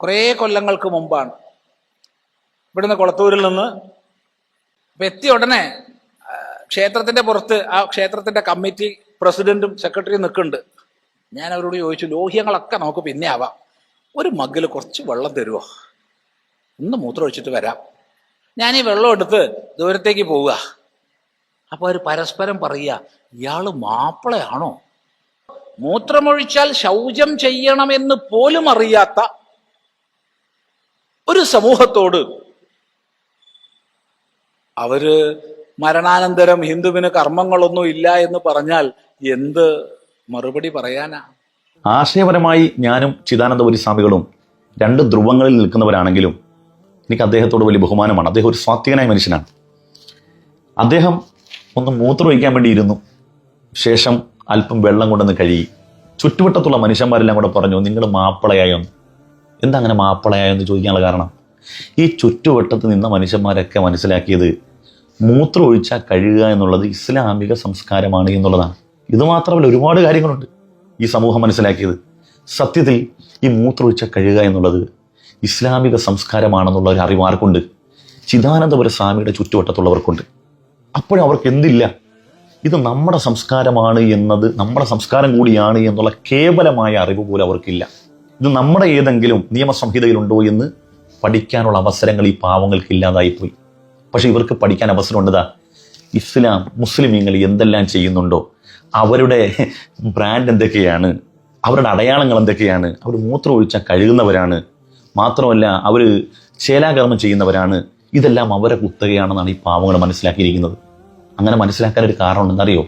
കുറേ കൊല്ലങ്ങൾക്ക് മുമ്പാണ്. ഇവിടുന്ന് കൊളത്തൂരിൽ നിന്ന് അപ്പം എത്തിയ ഉടനെ ക്ഷേത്രത്തിന്റെ പുറത്ത് ആ ക്ഷേത്രത്തിന്റെ കമ്മിറ്റി പ്രസിഡന്റും സെക്രട്ടറിയും നിൽക്കുന്നുണ്ട്. ഞാൻ അവരോട് ചോദിച്ചു ലോഹ്യങ്ങളൊക്കെ നമുക്ക് പിന്നെ ആവാം. ഒരു മഗ്ഗിൽ കുറച്ച് വെള്ളം തരുമോ ഒന്ന് മൂത്രം ഒഴിച്ചിട്ട് വരാം. ഞാൻ ഈ വെള്ളം എടുത്ത് ദൂരത്തേക്ക് പോവുക. അപ്പോൾ അവർ പരസ്പരം പറയുക ഇയാൾ മാപ്പിളയാണോ? മൂത്രമൊഴിച്ചാൽ ശൗചം ചെയ്യണമെന്ന് പോലും അറിയാത്ത സമൂഹത്തോട് അവർ മരണാനന്തരം ഹിന്ദുവിന് കർമ്മങ്ങളൊന്നും ഇല്ല എന്ന് പറഞ്ഞാൽ എന്ത് മറുപടി പറയാനാ? ആശയപരമായി ഞാനും ചിദാനന്ദപുരി സ്വാമികളും രണ്ട് ധ്രുവങ്ങളിൽ നിൽക്കുന്നവരാണെങ്കിലും എനിക്ക് അദ്ദേഹത്തോട് വലിയ ബഹുമാനമാണ്. അദ്ദേഹം ഒരു സ്വാത്വികനായ മനുഷ്യനാണ്. അദ്ദേഹം ഒന്ന് മൂത്രമൊഴിക്കാൻ വേണ്ടി ഇരുന്നു. ശേഷം അല്പം വെള്ളം കൊണ്ടൊന്ന് കഴുകി. ചുറ്റുവട്ടത്തുള്ള മനുഷ്യന്മാരെല്ലാം കൂടെ പറഞ്ഞു നിങ്ങൾ മാപ്പിളയായോ എന്താ അങ്ങനെ മാപ്പിളയായോ എന്ന് ചോദിക്കാനുള്ള കാരണം? ഈ ചുറ്റുവട്ടത്ത് നിന്ന മനുഷ്യന്മാരൊക്കെ മനസ്സിലാക്കിയത് മൂത്രം ഒഴിച്ചാൽ കഴുകുക എന്നുള്ളത് ഇസ്ലാമിക സംസ്കാരമാണ് എന്നുള്ളതാണ്. ഇത് മാത്രമല്ല ഒരുപാട് കാര്യങ്ങളുണ്ട് ഈ സമൂഹം മനസ്സിലാക്കിയത്. സത്യത്തിൽ ഈ മൂത്രം ഒഴിച്ചാൽ കഴുകുക എന്നുള്ളത് ഇസ്ലാമിക സംസ്കാരമാണെന്നുള്ള ഒരു അറിവ് ആർക്കുണ്ട്? ചിദാനന്ദപുര സ്വാമിയുടെ ചുറ്റുവട്ടത്തുള്ളവർക്കുണ്ട്. അപ്പോഴും അവർക്ക് എന്തില്ല? ഇത് നമ്മുടെ സംസ്കാരമാണ് എന്നത് നമ്മുടെ സംസ്കാരം കൂടിയാണ് എന്നുള്ള കേവലമായ അറിവ് പോലും അവർക്കില്ല. ഇത് നമ്മുടെ ഏതെങ്കിലും നിയമസംഹിതയിലുണ്ടോ എന്ന് പഠിക്കാനുള്ള അവസരങ്ങൾ ഈ പാവങ്ങൾക്ക് ഇല്ലാതായിപ്പോയി. പക്ഷെ ഇവർക്ക് പഠിക്കാൻ അവസരം ഉണ്ടതാ. ഇസ്ലാം മുസ്ലിമീങ്ങൾ എന്തെല്ലാം ചെയ്യുന്നുണ്ടോ? അവരുടെ ബ്രാൻഡ് എന്തൊക്കെയാണ്? അവരുടെ അടയാളങ്ങൾ എന്തൊക്കെയാണ്? അവർ മൂത്രം ഒഴിച്ചാൽ കഴുകുന്നവരാണ്. മാത്രമല്ല അവർ ചേലാകർമ്മം ചെയ്യുന്നവരാണ്. ഇതെല്ലാം അവരെ കുത്തകയാണെന്നാണ് ഈ പാവങ്ങൾ മനസ്സിലാക്കിയിരിക്കുന്നത്. അങ്ങനെ മനസ്സിലാക്കാൻ ഒരു കാരണം ഉണ്ടെന്നറിയോ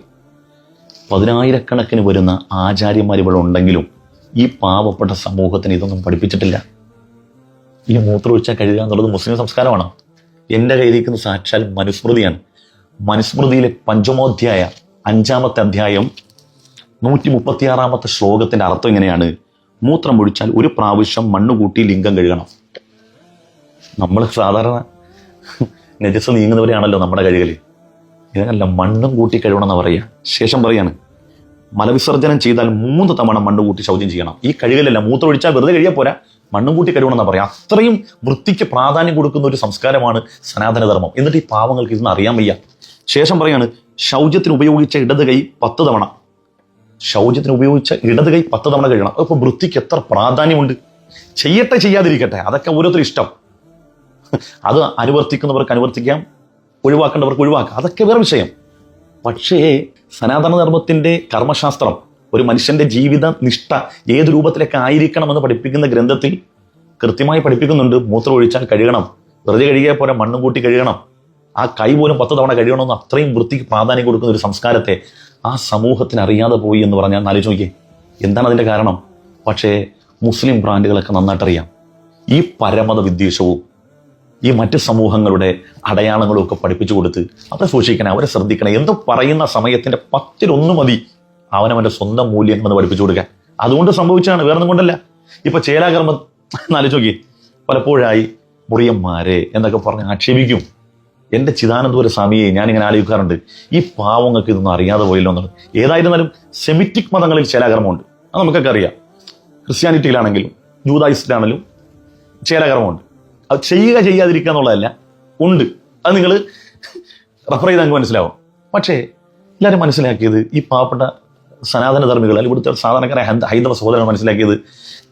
പതിനായിരക്കണക്കിന് വരുന്ന ആചാര്യന്മാർ ഇവിടെ ഉണ്ടെങ്കിലും ഈ പാവപ്പെട്ട സമൂഹത്തിന് ഇതൊന്നും പഠിപ്പിച്ചിട്ടില്ല. ഈ മൂത്രമൊഴിച്ചാൽ കഴുകുക എന്നുള്ളത് മുസ്ലിം സംസ്കാരമാണ്. എന്റെ കയ്യിലിരിക്കുന്ന സാക്ഷാൽ മനുസ്മൃതിയാണ്. മനുസ്മൃതിയിലെ പഞ്ചമോധ്യായ അഞ്ചാമത്തെ അധ്യായം നൂറ്റി മുപ്പത്തിയാറാമത്തെ ശ്ലോകത്തിന്റെ അർത്ഥം ഇങ്ങനെയാണ്. മൂത്രം ഒഴിച്ചാൽ ഒരു പ്രാവശ്യം മണ്ണ് കൂട്ടി ലിംഗം കഴുകണം. നമ്മൾ സാധാരണ നജസ് നീങ്ങുന്നവരെയാണല്ലോ നമ്മുടെ കഴുകൽ ഇതല്ല മണ്ണും കൂട്ടി കഴുകണം എന്ന് പറയുക. ശേഷം പറയാണ് മലവിസർജനം ചെയ്താൽ മൂന്ന് തവണ മണ്ണ് കൂട്ടി ശൗചം ചെയ്യണം. ഈ കഴുകലല്ല മൂത്രം ഒഴിച്ചാൽ വെറുതെ കഴിയാൻ പോരാ. മണ്ണും കൂട്ടി കഴുകണം എന്നാ പറയാം. അത്രയും വൃത്തിക്ക് പ്രാധാന്യം കൊടുക്കുന്ന ഒരു സംസ്കാരമാണ് സനാതനധർമ്മം. എന്നിട്ട് ഈ പാവങ്ങൾക്ക് ഇതൊന്നും അറിയാൻ വയ്യ. ശേഷം പറയാണ് ശൗചത്തിന് ഉപയോഗിച്ച ഇടത് കൈ പത്ത് തവണ. ശൗചത്തിന് ഉപയോഗിച്ച ഇടത് കൈ പത്ത് തവണ കഴിയണം അപ്പോൾ വൃത്തിക്ക് എത്ര പ്രാധാന്യമുണ്ട്? ചെയ്യട്ടെ ചെയ്യാതിരിക്കട്ടെ. അതൊക്കെ ഓരോരുത്തർ ഇഷ്ടം. അത് അനുവർത്തിക്കുന്നവർക്ക് അനുവർത്തിക്കാം ഒഴിവാക്കേണ്ടവർക്ക് ഒഴിവാക്കാം. അതൊക്കെ വേറെ വിഷയം. പക്ഷേ സനാതന ധർമ്മത്തിന്റെ കർമ്മശാസ്ത്രം ഒരു മനുഷ്യന്റെ ജീവിത നിഷ്ഠ ഏത് രൂപത്തിലൊക്കെ ആയിരിക്കണമെന്ന് പഠിപ്പിക്കുന്ന ഗ്രന്ഥത്തിൽ കൃത്യമായി പഠിപ്പിക്കുന്നുണ്ട്. മൂത്രം ഒഴിച്ചാൽ കഴുകണം. വെറുതെ കഴുകിയാൽ പോലെ മണ്ണും കൂട്ടി കഴുകണം. ആ കൈ പോലും പത്ത് തവണ കഴുകണമെന്ന് അത്രയും വൃത്തിക്ക് പ്രാധാന്യം കൊടുക്കുന്ന ഒരു സംസ്കാരത്തെ ആ സമൂഹത്തിന് അറിയാതെ പോയി എന്ന് പറഞ്ഞാൽ ആലോചിച്ച് നോക്കിയേ. എന്താണ് അതിന്റെ കാരണം? പക്ഷേ മുസ്ലിം ബ്രാൻഡുകളൊക്കെ നന്നായിട്ടറിയാം. ഈ പരമത വിദ്വേഷവും ഈ മറ്റ് സമൂഹങ്ങളുടെ അടയാളങ്ങളും ഒക്കെ പഠിപ്പിച്ചു കൊടുത്ത് അവരെ സൂക്ഷിക്കണം. അവരെ ശ്രദ്ധിക്കണം. എന്ത് പറയുന്ന സമയത്തിന്റെ പത്തിലൊന്നു മതി അവനവന്റെ സ്വന്തം മൂല്യം എന്ന് പഠിപ്പിച്ചു കൊടുക്കാൻ. അതുകൊണ്ട് സംഭവിച്ചാണ് വേറെ ഒന്നും കൊണ്ടല്ല. ഇപ്പൊ ചേലാകർമ്മ നാലു നോക്കി പലപ്പോഴായി മുറിയന്മാരെ എന്നൊക്കെ പറഞ്ഞ് ആക്ഷേപിക്കും. എന്റെ ചിദാനന്ദപുര സ്വാമിയെ ഞാനിങ്ങനെ ആലോചിക്കാറുണ്ട്. ഈ പാവങ്ങൾക്ക് ഇതൊന്നും അറിയാതെ പോയല്ലോ എന്നുള്ളത്. ഏതായിരുന്നാലും സെമിറ്റിക് മതങ്ങളിൽ ചേലാകർമ്മമുണ്ട്. അത് നമുക്കൊക്കെ അറിയാം. ക്രിസ്ത്യാനിറ്റിയിലാണെങ്കിലും ജൂതായിസ്റ്റിലാണെങ്കിലും ചേലാകർമ്മമുണ്ട്. അത് ചെയ്യുക ചെയ്യാതിരിക്കുക എന്നുള്ളതല്ല. ഉണ്ട്. അത് നിങ്ങൾ റെഫർ ചെയ്ത് അങ്ങ് മനസ്സിലാവും. പക്ഷേ എല്ലാവരും മനസ്സിലാക്കിയത് ഈ പാവപ്പെട്ട സനാതന ധർമ്മികൾ അല്ലെങ്കിൽ ഇവിടുത്തെ സാധാരണക്കാരെ ഹൈന്ദ- ഹൈന്ദവ സഹോദരൻ മനസ്സിലാക്കിയത്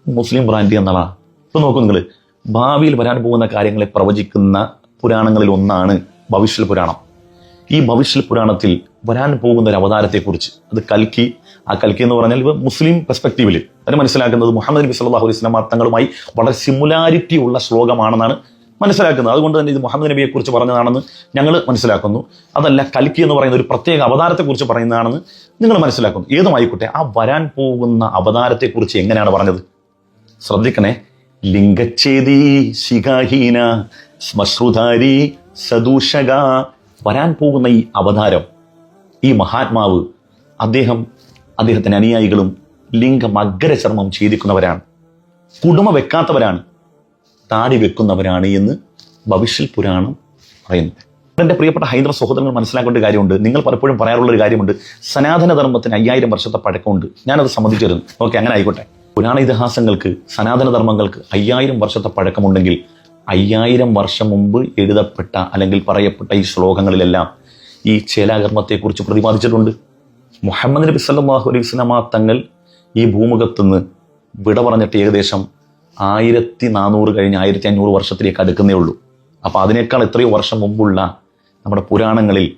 മുസ്ലിം ബ്രാൻഡ് എന്നാണ് ഇപ്പം നോക്കൂ നിങ്ങൾ ഭാവിയിൽ വരാൻ പോകുന്ന കാര്യങ്ങളെ പ്രവചിക്കുന്ന പുരാണങ്ങളിൽ ഒന്നാണ് ഭവിഷ്യൽ പുരാണം. ഈ ഭവിഷ്യൽ പുരാണത്തിൽ വരാൻ പോകുന്ന ഒരു അവതാരത്തെക്കുറിച്ച് അത് കൽക്കി ആ കൽക്കി എന്ന് പറഞ്ഞാൽ ഇവ മുസ്ലിം പെർസ്പെക്റ്റീവിൽ അതിന് മനസ്സിലാക്കുന്നത് മുഹമ്മദ് നബി സല്ലല്ലാഹു അലൈഹി വസല്ലം തങ്ങളുമായി വളരെ സിമുലാരിറ്റി ഉള്ള ശ്ലോകമാണെന്നാണ് മനസ്സിലാക്കുന്നത്. അതുകൊണ്ട് തന്നെ ഇത് മുഹമ്മദ് നബിയെക്കുറിച്ച് പറഞ്ഞതാണെന്ന് ഞങ്ങൾ മനസ്സിലാക്കുന്നു. അതല്ല കൽക്കി എന്ന് പറയുന്ന ഒരു പ്രത്യേക അവതാരത്തെക്കുറിച്ച് പറയുന്നതാണെന്ന് നിങ്ങൾ മനസ്സിലാക്കുന്നു. ഏതുമായിക്കോട്ടെ ആ വരാൻ പോകുന്ന അവതാരത്തെക്കുറിച്ച് എങ്ങനെയാണ് പറഞ്ഞത്? ശ്രദ്ധിക്കണേ. ലിംഗച്ഛേദി ശിഖാഹീന ശ്മശ്രുധാരി സദൂഷക. വരാൻ പോകുന്ന ഈ അവതാരം ഈ മഹാത്മാവ് അദ്ദേഹം അദ്ദേഹത്തിന്റെ അനുയായികളും ലിംഗമഗ്രചർമ്മം ചെയ്തിരിക്കുന്നവരാണ് കുടുമ വെക്കാത്തവരാണ്. താടി വെക്കുന്നവരാണ് എന്ന് ഭവിഷ്യൽ പുരാണം പറയുന്നു എന്റെ പ്രിയപ്പെട്ട ഹൈന്ദവ സഹോദരങ്ങൾ മനസ്സിലാക്കേണ്ട കാര്യമുണ്ട്. നിങ്ങൾ പലപ്പോഴും പറയാറുള്ള ഒരു കാര്യമുണ്ട്. സനാതനധർമ്മത്തിന് അയ്യായിരം വർഷത്തെ പഴക്കമുണ്ട്. ഞാനത് സമ്മതിച്ചിരുന്നു. ഓക്കെ അങ്ങനെ ആയിക്കോട്ടെ. പുരാണ ഇതിഹാസങ്ങൾക്ക് സനാതനധർമ്മങ്ങൾക്ക് അയ്യായിരം വർഷത്തെ പഴക്കമുണ്ടെങ്കിൽ അയ്യായിരം വർഷം മുമ്പ് എഴുതപ്പെട്ട അല്ലെങ്കിൽ പറയപ്പെട്ട ഈ ശ്ലോകങ്ങളിലെല്ലാം ഈ ചേലാകർമ്മത്തെക്കുറിച്ച് പ്രതിപാദിച്ചിട്ടുണ്ട്. മുഹമ്മദ് നബി സല്ലാഹു അലൈഹി വസല്ലമ തങ്ങൾ ഈ ഭൂമുഖത്തുനിന്ന് വിട പറഞ്ഞിട്ട് ഏകദേശം ആയിരത്തി നാനൂറ് കഴിഞ്ഞ് ആയിരത്തി അഞ്ഞൂറ് വർഷത്തിലേക്ക് അടുക്കുന്നേ ഉള്ളൂ. അപ്പോൾ അതിനേക്കാൾ എത്രയോ വർഷം മുമ്പുള്ള നമ്മുടെ പുരാണങ്ങളിൽ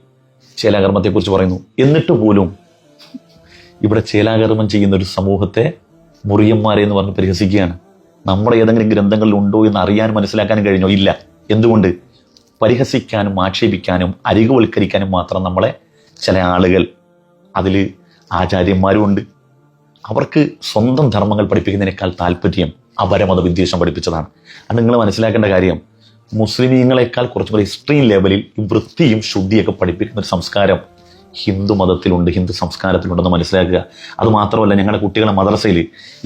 ചേലാകർമ്മത്തെക്കുറിച്ച് പറയുന്നു. എന്നിട്ട് പോലും ഇവിടെ ചേലാകർമ്മം ചെയ്യുന്ന ഒരു സമൂഹത്തെ മുറിയന്മാരെ എന്ന് പറഞ്ഞ് പരിഹസിക്കുകയാണ്. നമ്മുടെ ഏതെങ്കിലും ഗ്രന്ഥങ്ങളിൽ ഉണ്ടോ എന്ന് അറിയാനും മനസ്സിലാക്കാനും കഴിഞ്ഞോ? ഇല്ല. എന്തുകൊണ്ട്? പരിഹസിക്കാനും ആക്ഷേപിക്കാനും അരികുവൽക്കരിക്കാനും മാത്രം നമ്മളെ ചില ആളുകൾ അതിൽ ആചാര്യന്മാരും ഉണ്ട് അവർക്ക് സ്വന്തം ധർമ്മങ്ങൾ പഠിപ്പിക്കുന്നതിനേക്കാൾ താല്പര്യം അപരമത വിദ്വേഷം പഠിപ്പിച്ചതാണ്. അത് നിങ്ങൾ മനസ്സിലാക്കേണ്ട കാര്യം മുസ്ലിമീങ്ങളെക്കാൾ കുറച്ചുകൂടി എക്സ്ട്രീം ലെവലിൽ ഈ വൃത്തിയും ശുദ്ധിയൊക്കെ പഠിപ്പിക്കുന്ന ഒരു സംസ്കാരം ഹിന്ദു മതത്തിലുണ്ട് ഹിന്ദു സംസ്കാരത്തിലുണ്ടെന്ന് മനസ്സിലാക്കുക. അതുമാത്രമല്ല ഞങ്ങളുടെ കുട്ടികളെ മദ്രസയിൽ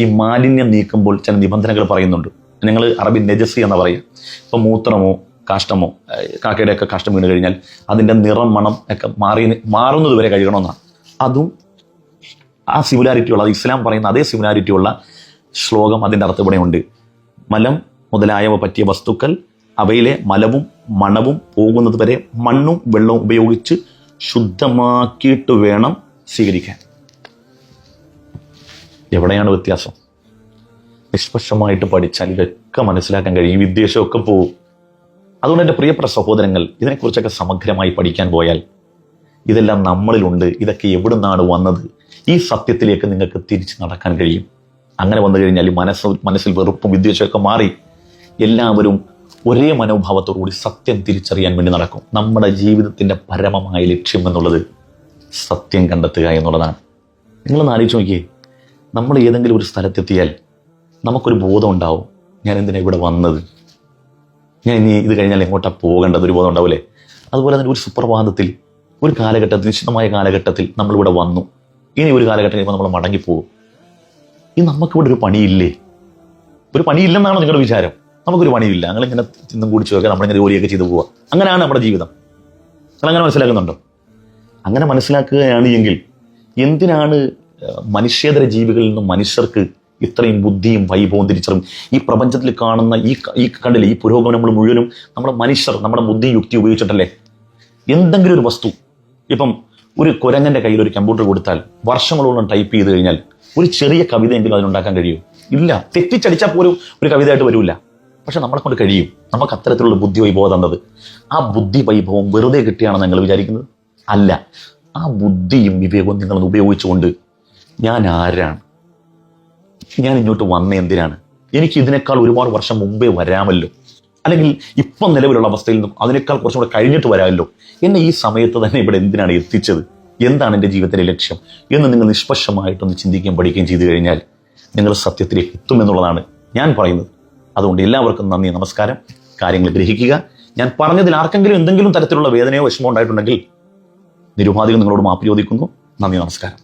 ഈ മാലിന്യം നീക്കുമ്പോൾ ചില നിബന്ധനകൾ പറയുന്നുണ്ട്. ഞങ്ങൾ അറബി നെജസി എന്ന് പറയും ഇപ്പം മൂത്രമോ കാഷ്ടമോ കാക്കയുടെയൊക്കെ കാക്കയുടെ കാഷ്ടം വീണ് കഴിഞ്ഞാൽ അതിന്റെ നിറം മണം ഒക്കെ മാറി മാറുന്നത് വരെ കഴുകണമെന്നാണ് അതും ആ സിമിലാരിറ്റി ഉള്ള ഇസ്ലാം പറയുന്ന അതേ സിമിലാരിറ്റി ഉള്ള ശ്ലോകം അതിന്റെ അർത്ഥം ഇവിടെ ഉണ്ട്. മലം മുതലായവ പറ്റിയ വസ്തുക്കൾ അവയിലെ മലവും മണവും പോകുന്നത് വരെ മണ്ണും വെള്ളവും ഉപയോഗിച്ച് ശുദ്ധമാക്കിയിട്ട് വേണം സ്വീകരിക്കാൻ. എവിടെയാണ് വ്യത്യാസം? നിഷ്പക്ഷമായിട്ട് പഠിച്ചാൽ ഇതൊക്കെ മനസ്സിലാക്കാൻ കഴിയും. ഈ വിദ്വേഷമൊക്കെ പോവും. അതുകൊണ്ട് എന്റെ പ്രിയപ്പെട്ട സഹോദരങ്ങൾ ഇതിനെക്കുറിച്ചൊക്കെ സമഗ്രമായി പഠിക്കാൻ പോയാൽ ഇതെല്ലാം നമ്മളിലുണ്ട്. ഇതൊക്കെ എവിടെ നിന്നാണ് വന്നത്? ഈ സത്യത്തിലേക്ക് നിങ്ങൾക്ക് തിരിച്ച് നടക്കാൻ കഴിയും. അങ്ങനെ വന്നു കഴിഞ്ഞാൽ മനസ്സ് മനസ്സിൽ വെറുപ്പും വിദ്വേഷമൊക്കെ മാറി. എല്ലാവരും ഒരേ മനോഭാവത്തോടുകൂടി സത്യം തിരിച്ചറിയാൻ വേണ്ടി നടക്കും. നമ്മുടെ ജീവിതത്തിന്റെ പരമമായ ലക്ഷ്യം എന്നുള്ളത് സത്യം കണ്ടെത്തുക എന്നുള്ളതാണ്. നിങ്ങളൊന്ന് ആലോചിച്ച് നോക്കിയേ. നമ്മൾ ഏതെങ്കിലും ഒരു സ്ഥലത്തെത്തിയാൽ നമുക്കൊരു ബോധം ഉണ്ടാവും. ഞാൻ എന്തിനാണ് ഇവിടെ വന്നത്? ഞാൻ ഇനി ഇത് കഴിഞ്ഞാൽ എങ്ങോട്ടാണ് പോകേണ്ടത്? ഒരു ബോധം ഉണ്ടാവില്ലേ അതുപോലെ തന്നെ ഒരു സുപ്രഭാതത്തിൽ ഒരു കാലഘട്ടത്തിൽ നിശ്ചിതമായ കാലഘട്ടത്തിൽ നമ്മളിവിടെ വന്നു. ഇനി ഒരു കാലഘട്ടം കഴിയുമ്പോൾ നമ്മൾ മടങ്ങിപ്പോകും ഇനി നമുക്കിവിടെ ഒരു പണിയില്ലേ? ഒരു പണിയില്ലെന്നാണ് നിങ്ങളുടെ വിചാരം? നമുക്കൊരു പണിയില്ല. ഞങ്ങളിങ്ങനെ ചിന്തം കൂടി ചോദിക്കുക നമ്മളിങ്ങനെ ജോലിയൊക്കെ ചെയ്തു പോവുക അങ്ങനെയാണ് നമ്മുടെ ജീവിതം. നിങ്ങളങ്ങനെ മനസ്സിലാക്കുന്നുണ്ടോ? അങ്ങനെ മനസ്സിലാക്കുകയാണ് എങ്കിൽ എന്തിനാണ് മനുഷ്യേതര ജീവികളിൽ നിന്നും മനുഷ്യർക്ക് ഇത്രയും ബുദ്ധിയും വൈഭവവും തിരിച്ചറിവും? ഈ പ്രപഞ്ചത്തിൽ കാണുന്ന ഈ ഈ കണ്ടില്ലേ ഈ പുരോഗമനങ്ങൾ മുഴുവനും നമ്മുടെ മനുഷ്യർ നമ്മുടെ ബുദ്ധി യുക്തി ഉപയോഗിച്ചിട്ടല്ലേ? എന്തെങ്കിലും ഒരു വസ്തു ഇപ്പം ഒരു കുരങ്ങന്റെ കയ്യിൽ ഒരു കമ്പ്യൂട്ടർ കൊടുത്താൽ വർഷങ്ങളോളം ടൈപ്പ് ചെയ്ത് കഴിഞ്ഞാൽ ഒരു ചെറിയ കവിതയെങ്കിലും അതിനുണ്ടാക്കാൻ കഴിയും? ഇല്ല. തെറ്റിച്ചടിച്ചാൽ പോലും ഒരു കവിതയായിട്ട് വരില്ല പക്ഷെ നമ്മളെ കൊണ്ട് കഴിയും. നമുക്ക് അത്തരത്തിലുള്ള ബുദ്ധി വൈഭവം തന്നത്. ആ ബുദ്ധി വൈഭവം വെറുതെ കിട്ടിയാണെന്ന് നിങ്ങൾ വിചാരിക്കുന്നത്? അല്ല. ആ ബുദ്ധിയും വിവേകവും നിങ്ങൾ ഉപയോഗിച്ചുകൊണ്ട് ഞാൻ ആരാണ്? ഞാൻ ഇങ്ങോട്ട് വന്ന എന്തിനാണ്? എനിക്ക് ഇതിനേക്കാൾ ഒരുപാട് വർഷം മുമ്പേ വരാമല്ലോ. അല്ലെങ്കിൽ ഇപ്പം നിലവിലുള്ള അവസ്ഥയിൽ നിന്നും അതിനേക്കാൾ കുറച്ചും കൂടെ കഴിഞ്ഞിട്ട് വരാമല്ലോ. എന്നെ ഈ സമയത്ത് തന്നെ ഇവിടെ എന്തിനാണ് എത്തിച്ചത്? എന്താണ് എന്റെ ജീവിതത്തിലെ ലക്ഷ്യം എന്ന് നിങ്ങൾ നിഷ്പക്ഷമായിട്ടൊന്ന് ചിന്തിക്കുകയും പഠിക്കുകയും ചെയ്തു കഴിഞ്ഞാൽ നിങ്ങൾ സത്യത്തിലേക്ക് എത്തുമെന്നുള്ളതാണ് ഞാൻ പറയുന്നത്. അതുകൊണ്ട് എല്ലാവർക്കും നന്ദി നമസ്കാരം. കാര്യങ്ങൾ ഗ്രഹിക്കുക. ഞാൻ പറഞ്ഞതിൽ ആർക്കെങ്കിലും എന്തെങ്കിലും തരത്തിലുള്ള വേദനയോ വിഷമോ ഉണ്ടായിട്ടുണ്ടെങ്കിൽ നിരുപാധികം നിങ്ങളോട് മാപ്പ് ചോദിക്കുന്നു. നന്ദി നമസ്കാരം.